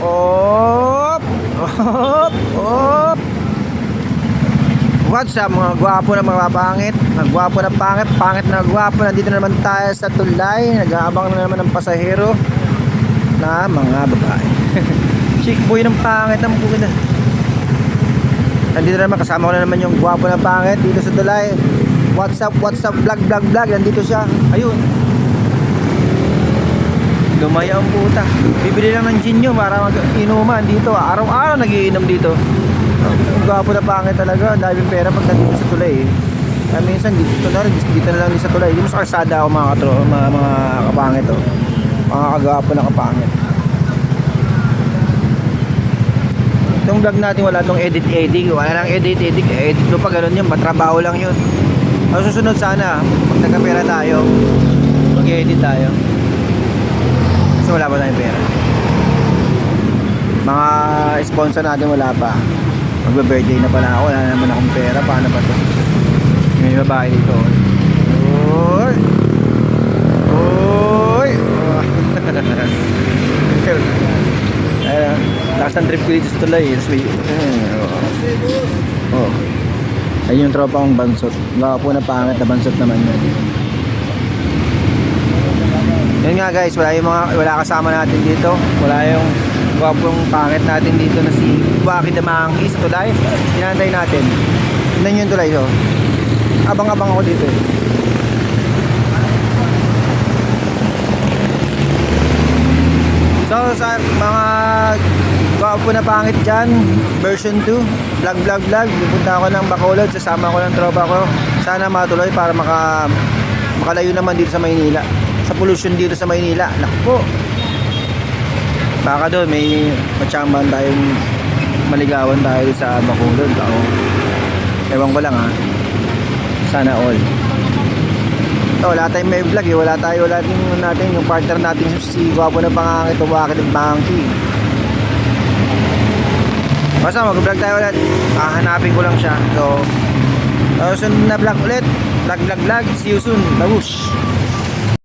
Op! Op! Op! What's up mga gwapo na mga pangit? Mga gwapo na pangit, pangit na gwapo. Nandito na naman tayo sa tulay. Nag-aabang na naman ng pasahero na mga babae. Chick boy ng pangit ang na. Nandito na naman, kasama ko na naman yung gwapo na pangit dito sa tulay. What's up, what's up, vlog, vlog, vlog. Nandito siya. Ayun. Lumaya ang puta. Bibili lang ng gin nyo para mag-inuman dito. Araw-araw nagiinom dito. Ang gwapo na pangit talaga. Ang daming pera pag nandito sa tulay eh. Kaya minsan dito, dito na rin, dito na lang din sa tulay. Dito sa kalsada ako mga, katro, mga, mga kapangit oh. Mga kagwapo na kapangit. Itong vlog natin wala tong edit edit. Wala lang edit edit. Edit mo pa ganun yun. Matrabaho lang yun. Ang susunod sana, pag nagkapera tayo, mag-edit tayo. Wala pa tayong pera. Mga sponsor natin wala pa. Magbe-birthday na pala ako. Wala naman akong pera. Paano ba to? May babae dito. Uy! Uy! Ayun. Last ng trip ko dito sa tulay. May... Oh. oh. Ayun yung tropa kong bansot. Gwapo na pangit na bansot naman yun. Nga guys, wala yung mga wala kasama natin dito. Wala yung gwapong pangit natin dito na si the Monkey sa tulay. Hinantay natin. Tignan yung tulay so. Abang-abang ako dito. eh. So sa mga gwapo na pangit dyan, version 2, vlog vlog vlog, pupunta ako ng Bacolod, sasama ko ng tropa ko. Sana matuloy para maka makalayo naman dito sa Maynila. Sa pollution dito sa Maynila. Naku po. Baka doon may matsambahan tayong maligawan tayo sa Bacolod. Ako. Ewan ko lang ha. Sana all. Ito, wala tayong may vlog eh. Wala tayo, wala yung natin, yung partner natin si Gwapo na Pangangit o Bakit ng Bangki. Basta mag-vlog tayo ulit. Hahanapin ko lang siya. So, uh, sunod na vlog ulit. Vlog, vlog, vlog. See you soon. Babush!